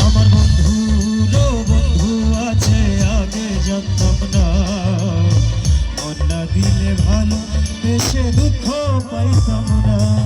আমার বন্ধুর বন্ধু আছে আগে জানতাম না। মন দিলে ভালো এসে দুঃখ পাইতাম না।